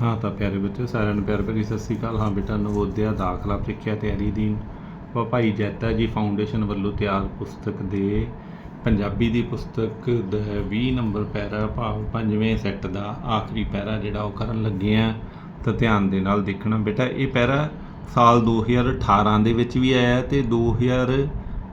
ਹਾਂ ਤਾਂ ਪਿਆਰੇ ਬੱਚੇ ਸਾਰਿਆਂ ਨੂੰ ਪਿਆਰ ਭਰੀ ਸਤਿ ਸ੍ਰੀ ਅਕਾਲ। ਹਾਂ ਬੇਟਾ, ਨਵੋਦਿਆ ਦਾਖਲਾ ਪ੍ਰੀਖਿਆ ਤਿਆਰੀ ਦੀ ਵਾ ਭਾਈ ਜੈਤਾ ਜੀ ਫਾਊਂਡੇਸ਼ਨ ਵੱਲੋਂ ਤਿਆਰ ਪੁਸਤਕ ਦੇ ਪੰਜਾਬੀ ਦੀ ਪੁਸਤਕ ਦਾ 20 ਨੰਬਰ ਪੈਰਾ ਭਾਵ ਪੰਜਵੇਂ ਸੈੱਟ ਦਾ ਆਖਰੀ ਪੈਰਾ ਜਿਹੜਾ ਉਹ ਕਰਨ ਲੱਗੇ ਆ, ਤਾਂ ਧਿਆਨ ਦੇ ਨਾਲ ਦੇਖਣਾ। ਬੇਟਾ, ਇਹ ਪੈਰਾ ਸਾਲ 2018 ਦੇ ਵਿੱਚ ਵੀ ਆਇਆ ਤੇ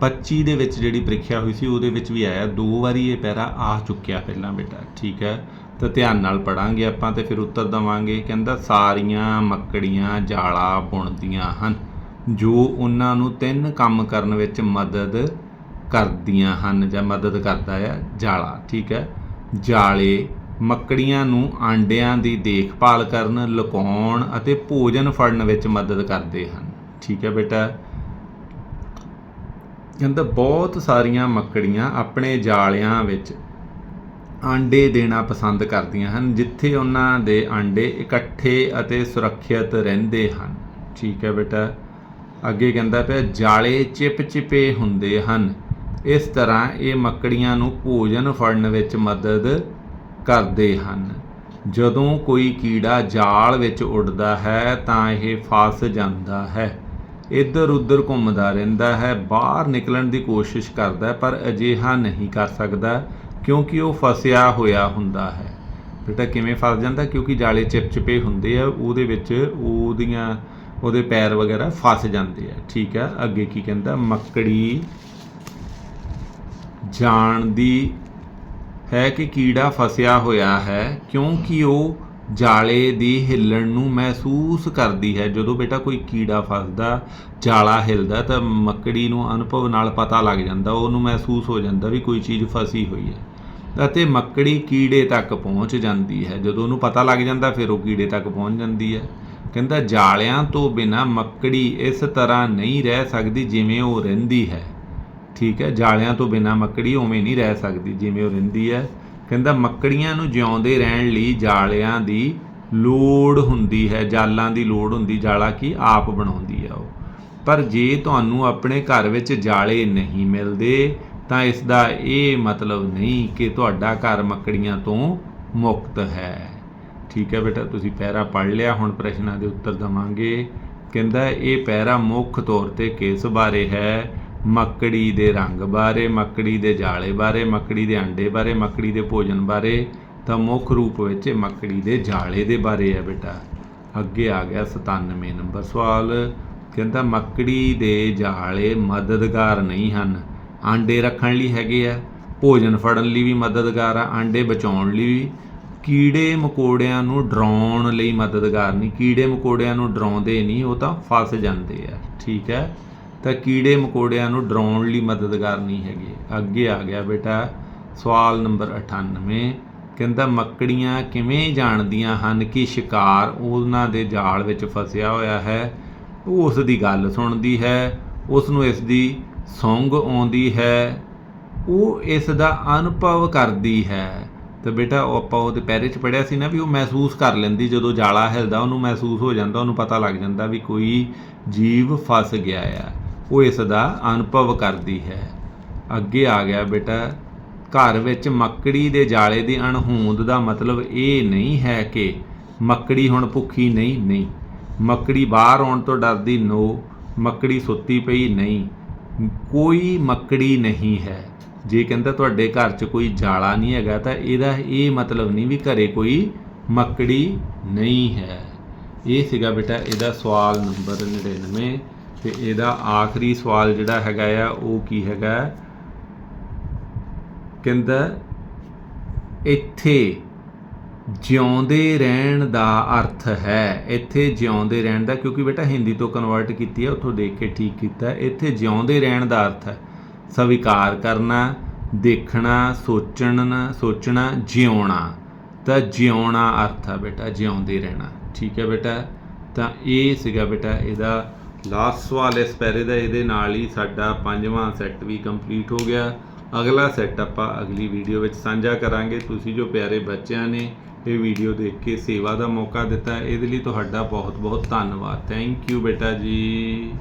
2025 ਦੇ ਵਿੱਚ ਜਿਹੜੀ ਪ੍ਰੀਖਿਆ ਹੋਈ ਸੀ, ਉਹਦੇ ਵਿੱਚ ਵੀ ਆਇਆ, ਦੋ ਵਾਰੀ ਇਹ ਪੈਰਾ ਆ ਚੁੱਕਿਆ ਪਹਿਲਾਂ ਬੇਟਾ, ਠੀਕ ਹੈ? ਤਾਂ ਧਿਆਨ ਨਾਲ ਪੜਾਂਗੇ ਆਪਾਂ ਤੇ ਫਿਰ ਉੱਤਰ ਦਵਾਂਗੇ, ਕਹਿੰਦਾ ਸਾਰੀਆਂ ਮੱਕੜੀਆਂ, ਜਾਲਾ ਬੁਣਦੀਆਂ ਹਨ, ਜੋ ਉਹਨਾਂ ਨੂੰ ਤਿੰਨ ਕੰਮ ਕਰਨ ਵਿੱਚ ਮਦਦ ਕਰਦੀਆਂ ਹਨ, ਜਾਂ ਮਦਦ ਕਰਦਾ ਹੈ ਜਾਲਾ, ਠੀਕ ਹੈ? ਜਾਲੇ, ਮੱਕੜੀਆਂ ਨੂੰ ਆਂਡਿਆਂ ਦੀ ਦੇਖਭਾਲ ਕਰਨ ਲੁਕਾਉਣ ਅਤੇ ਭੋਜਨ ਫੜਨ ਵਿੱਚ ਮਦਦ ਕਰਦੇ ਹਨ, ਠੀਕ ਹੈ ਬੇਟਾ? ਕਹਿੰਦਾ ਬਹੁਤ ਸਾਰੀਆਂ ਮੱਕੜੀਆਂ ਆਪਣੇ ਜਾਲਿਆਂ ਵਿੱਚ ਆਂਡੇ ਦੇਣਾ ਪਸੰਦ ਕਰਦੀਆਂ ਹਨ, ਜਿੱਥੇ ਉਹਨਾਂ ਦੇ ਆਂਡੇ ਇਕੱਠੇ ਅਤੇ ਸੁਰੱਖਿਅਤ ਰਹਿੰਦੇ ਹਨ। ਠੀਕ ਹੈ ਬੇਟਾ। ਅੱਗੇ ਕਹਿੰਦਾ ਪਿਆ, ਜਾਲੇ ਚਿਪਚਿਪੇ ਹੁੰਦੇ ਹਨ। ਇਸ ਤਰ੍ਹਾਂ ਇਹ ਮੱਕੜੀਆਂ ਨੂੰ ਭੋਜਨ ਫੜਨ ਵਿੱਚ ਮਦਦ ਕਰਦੇ ਹਨ। ਜਦੋਂ ਕੋਈ ਕੀੜਾ ਜਾਲ ਵਿੱਚ ਉੱਡਦਾ ਹੈ, ਤਾਂ ਇਹ ਫਸ ਜਾਂਦਾ ਹੈ। ਇੱਧਰ ਉੱਧਰ ਘੁੰਮਦਾ ਰਹਿੰਦਾ ਹੈ ਬਾਹਰ ਨਿਕਲਣ ਦੀ ਕੋਸ਼ਿਸ਼ ਕਰਦਾ ਹੈ, ਪਰ ਅਜਿਹਾ ਨਹੀਂ ਕਰ ਸਕਦਾ ਕਿਉਂਕਿ ਉਹ ਫਸਿਆ ਹੋਇਆ ਹੁੰਦਾ ਹੈ। ਬੇਟਾ ਕਿਵੇਂ ਫਸ ਜਾਂਦਾ? ਕਿਉਂਕਿ ਜਾਲੇ ਚਿਪਚਿਪੇ ਹੁੰਦੇ ਆ ਉਹਦੇ ਵਿੱਚ ਉਹਦੀਆਂ ਉਹਦੇ ਪੈਰ ਵਗੈਰਾ ਫਸ ਜਾਂਦੇ ਆ। ਠੀਕ ਆ ਅੱਗੇ ਕੀ ਕਹਿੰਦਾ? ਮੱਕੜੀ ਜਾਣਦੀ ਹੈ ਕਿ ਕੀੜਾ ਫਸਿਆ ਹੋਇਆ ਹੈ ਕਿਉਂਕਿ ਉਹ ਜਾਲੇ ਦੀ ਹਿੱਲਣ ਨੂੰ ਮਹਿਸੂਸ ਕਰਦੀ ਹੈ। ਜਦੋਂ ਬੇਟਾ ਕੋਈ ਕੀੜਾ ਫਸਦਾ, ਜਾਲਾ ਹਿਲਦਾ, ਤਾਂ ਮੱਕੜੀ ਨੂੰ ਅਨੁਭਵ ਨਾਲ ਪਤਾ ਲੱਗ ਜਾਂਦਾ। ਉਹਨੂੰ ਮਹਿਸੂਸ ਹੋ ਜਾਂਦਾ ਵੀ ਕੋਈ ਚੀਜ਼ ਫਸੀ ਹੋਈ ਹੈ। ਅਤੇ ਮੱਕੜੀ ਕੀੜੇ ਤੱਕ ਪਹੁੰਚ ਜਾਂਦੀ ਹੈ। ਜਦੋਂ ਉਹਨੂੰ ਪਤਾ ਲੱਗ ਜਾਂਦਾ, ਫਿਰ ਉਹ ਕੀੜੇ ਤੱਕ ਪਹੁੰਚ ਜਾਂਦੀ ਹੈ। ਕਹਿੰਦਾ, ਜਾਲਿਆਂ ਤੋਂ ਬਿਨਾ ਮੱਕੜੀ ਇਸ ਤਰ੍ਹਾਂ ਨਹੀਂ ਰਹਿ ਸਕਦੀ ਜਿਵੇਂ ਉਹ ਰਹਿੰਦੀ ਹੈ। ਠੀਕ ਹੈ, ਜਾਲਿਆਂ ਤੋਂ ਬਿਨਾ ਮੱਕੜੀ ਉਵੇਂ ਨਹੀਂ ਰਹਿ ਸਕਦੀ ਜਿਵੇਂ ਉਹ ਰਹਿੰਦੀ ਹੈ। ਕਹਿੰਦਾ ਮੱਕੜੀਆਂ ਨੂੰ ਜਿਉਂਦੇ ਰਹਿਣ ਲਈ ਜਾਲਿਆਂ ਦੀ ਲੋੜ ਹੁੰਦੀ ਹੈ, ਜਾਲਾਂ ਦੀ ਲੋੜ ਹੁੰਦੀ, ਜਾਲਾ ਕੀ ਆਪ ਬਣਾਉਂਦੀ ਆ ਉਹ। ਪਰ ਜੇ ਤੁਹਾਨੂੰ ਆਪਣੇ ਘਰ ਵਿੱਚ ਜਾਲੇ ਨਹੀਂ ਮਿਲਦੇ, ਤਾਂ ਇਸ ਦਾ ਇਹ ਮਤਲਬ ਨਹੀਂ ਕਿ ਤੁਹਾਡਾ ਘਰ ਮੱਕੜੀਆਂ ਤੋਂ ਮੁਕਤ ਹੈ। ਠੀਕ ਹੈ ਬੇਟਾ, ਤੁਸੀਂ ਪੈਰਾ ਪੜ੍ਹ ਲਿਆ, ਹੁਣ ਪ੍ਰਸ਼ਨਾਂ ਦੇ ਉੱਤਰ ਦਵਾਂਗੇ। ਕਹਿੰਦਾ ਇਹ ਪੈਰਾ ਮੁੱਖ ਤੌਰ ਤੇ ਕਿਸ ਬਾਰੇ ਹੈ? ਮੱਕੜੀ ਦੇ ਰੰਗ ਬਾਰੇ, ਮੱਕੜੀ ਦੇ ਜਾਲੇ ਬਾਰੇ, ਮੱਕੜੀ ਦੇ ਆਂਡੇ ਬਾਰੇ, ਮੱਕੜੀ ਦੇ ਭੋਜਨ ਬਾਰੇ ਤਾਂ ਮੁੱਖ ਰੂਪ ਵਿੱਚ ਮੱਕੜੀ ਦੇ ਜਾਲੇ ਦੇ ਬਾਰੇ ਹੈ ਬੇਟਾ। ਅੱਗੇ ਆ ਗਿਆ 97 ਨੰਬਰ ਸਵਾਲ। ਕਹਿੰਦਾ, ਮੱਕੜੀ ਦੇ ਜਾਲੇ ਮਦਦਗਾਰ ਨਹੀਂ ਹਨ। ਆਂਡੇ ਰੱਖਣ ਲਈ ਹੈਗੇ ਆ, ਭੋਜਨ ਫੜਨ ਲਈ ਵੀ ਮਦਦਗਾਰ ਆ, ਆਂਡੇ ਬਚਾਉਣ ਲਈ ਵੀ। ਕੀੜੇ ਮਕੌੜਿਆਂ ਨੂੰ ਡਰਾਉਣ ਲਈ ਮਦਦਗਾਰ ਨਹੀਂ, ਕੀੜੇ ਮਕੌੜਿਆਂ ਨੂੰ ਡਰਾਉਂਦੇ ਨਹੀਂ, ਉਹ ਤਾਂ ਫਸ ਜਾਂਦੇ ਆ। ਠੀਕ ਹੈ? ਤਾਂ ਕੀੜੇ ਮਕੌੜਿਆਂ ਨੂੰ ਡਰਾਉਣ ਲਈ ਮਦਦਗਾਰ ਨਹੀਂ ਹੈਗੇ। ਅੱਗੇ ਆ ਗਿਆ ਬੇਟਾ, ਸਵਾਲ ਨੰਬਰ 98 ਕਹਿੰਦਾ, ਮੱਕੜੀਆਂ ਕਿਵੇਂ ਜਾਣਦੀਆਂ ਹਨ ਕਿ ਸ਼ਿਕਾਰ ਉਹਨਾਂ ਦੇ ਜਾਲ ਵਿੱਚ ਫਸਿਆ ਹੋਇਆ ਹੈ? ਉਹ ਉਸ ਦੀ ਗੱਲ ਸੁਣਦੀ ਹੈ, ਉਸ ਨੂੰ ਇਸ ਦੀ ਸੌਂਗ ਆਉਂਦੀ ਹੈ। ਉਹ ਇਸ ਦਾ ਅਨੁਭਵ ਕਰਦੀ ਹੈ। ਤੇ ਬੇਟਾ, ਉਹ ਆਪਾਂ ਉਹਦੇ ਪੈਰੇ 'ਚ ਪੜਿਆ ਸੀ ਨਾ ਵੀ ਉਹ ਮਹਿਸੂਸ ਕਰ ਲੈਂਦੀ, ਜਦੋਂ ਜਾਲਾ ਹਿਲਦਾ ਉਹਨੂੰ ਮਹਿਸੂਸ ਹੋ ਜਾਂਦਾ, ਉਹਨੂੰ ਪਤਾ ਲੱਗ ਜਾਂਦਾ ਵੀ ਕੋਈ ਜੀਵ ਫਸ ਗਿਆ ਆ। ਉਹ ਇਸ ਦਾ ਅਨੁਭਵ ਕਰਦੀ ਹੈ। ਅੱਗੇ ਆ ਗਿਆ ਬੇਟਾ, ਘਰ ਵਿੱਚ ਮੱਕੜੀ ਦੇ ਜਾਲੇ ਦੀ ਅਣਹੋਂਦ ਦਾ ਮਤਲਬ ਇਹ ਨਹੀਂ ਹੈ ਕਿ ਮੱਕੜੀ ਹੁਣ ਭੁੱਖੀ ਨਹੀਂ ਨਹੀਂ। ਮੱਕੜੀ ਬਾਹਰ ਆਉਣ ਤੋਂ ਡਰਦੀ, ਨੋ। ਮੱਕੜੀ ਸੁੱਤੀ ਪਈ, ਨਹੀਂ। ਕੋਈ ਮੱਕੜੀ ਨਹੀਂ ਹੈ। ਜੇ ਕਹਿੰਦਾ ਤੁਹਾਡੇ ਘਰ 'ਚ ਕੋਈ ਜਾਲਾ ਨਹੀਂ ਹੈਗਾ ਤਾਂ ਇਹਦਾ ਇਹ ਮਤਲਬ ਨਹੀਂ ਵੀ ਘਰੇ ਕੋਈ ਮੱਕੜੀ ਨਹੀਂ ਹੈ। ਇਹ ਸੀਗਾ ਬੇਟਾ ਇਹਦਾ ਸਵਾਲ ਨੰਬਰ 99 ਤੇ ਇਹਦਾ ਆਖਰੀ ਸਵਾਲ ਜਿਹੜਾ ਹੈਗਾ ਆ, ਉਹ ਕੀ ਹੈਗਾ? ਕਹਿੰਦਾ, ਇੱਥੇ ਜਿਉਂਦੇ ਰਹਿਣ ਦਾ ਅਰਥ ਹੈ। ਇੱਥੇ ਜਿਉਂਦੇ ਰਹਿਣ ਦਾ, ਕਿਉਂਕਿ ਬੇਟਾ ਹਿੰਦੀ ਤੋਂ ਕਨਵਰਟ ਕੀਤੀ ਹੈ ਉੱਥੋਂ ਦੇਖ ਕੇ ਠੀਕ ਕੀਤਾ। ਇੱਥੇ ਜਿਉਂਦੇ ਰਹਿਣ ਦਾ ਅਰਥ ਹੈ। ਸਵੀਕਾਰ ਕਰਨਾ, ਦੇਖਣਾ, ਸੋਚਣਾ ਸੋਚਣਾ, ਜਿਉਣਾ। ਤਾਂ ਜਿਉਣਾ ਅਰਥ ਆ ਬੇਟਾ, ਜਿਉਂਦੇ ਰਹਿਣਾ। ਠੀਕ ਹੈ ਬੇਟਾ? ਤਾਂ ਇਹ ਸੀਗਾ ਬੇਟਾ ਇਹਦਾ ਲਾਸਟ ਸਵਾਲ ਇਸ ਪੈਰੇ ਦਾ, ਇਹਦੇ ਨਾਲ ਹੀ ਸਾਡਾ ਪੰਜਵਾਂ ਸੈੱਟ ਵੀ ਕੰਪਲੀਟ ਹੋ ਗਿਆ। ਅਗਲਾ ਸੈੱਟ ਆਪਾਂ ਅਗਲੀ ਵੀਡੀਓ ਵਿੱਚ ਸਾਂਝਾ ਕਰਾਂਗੇ। ਤੁਸੀਂ ਜੋ ਪਿਆਰੇ ਬੱਚਿਆਂ ਨੇ ਇਹ ਵੀਡੀਓ ਦੇਖ ਕੇ ਸੇਵਾ ਦਾ ਮੌਕਾ ਦਿੱਤਾ, ਇਹਦੇ ਲਈ ਤੁਹਾਡਾ ਬਹੁਤ ਬਹੁਤ ਧੰਨਵਾਦ। ਥੈਂਕ ਯੂ ਬੇਟਾ ਜੀ।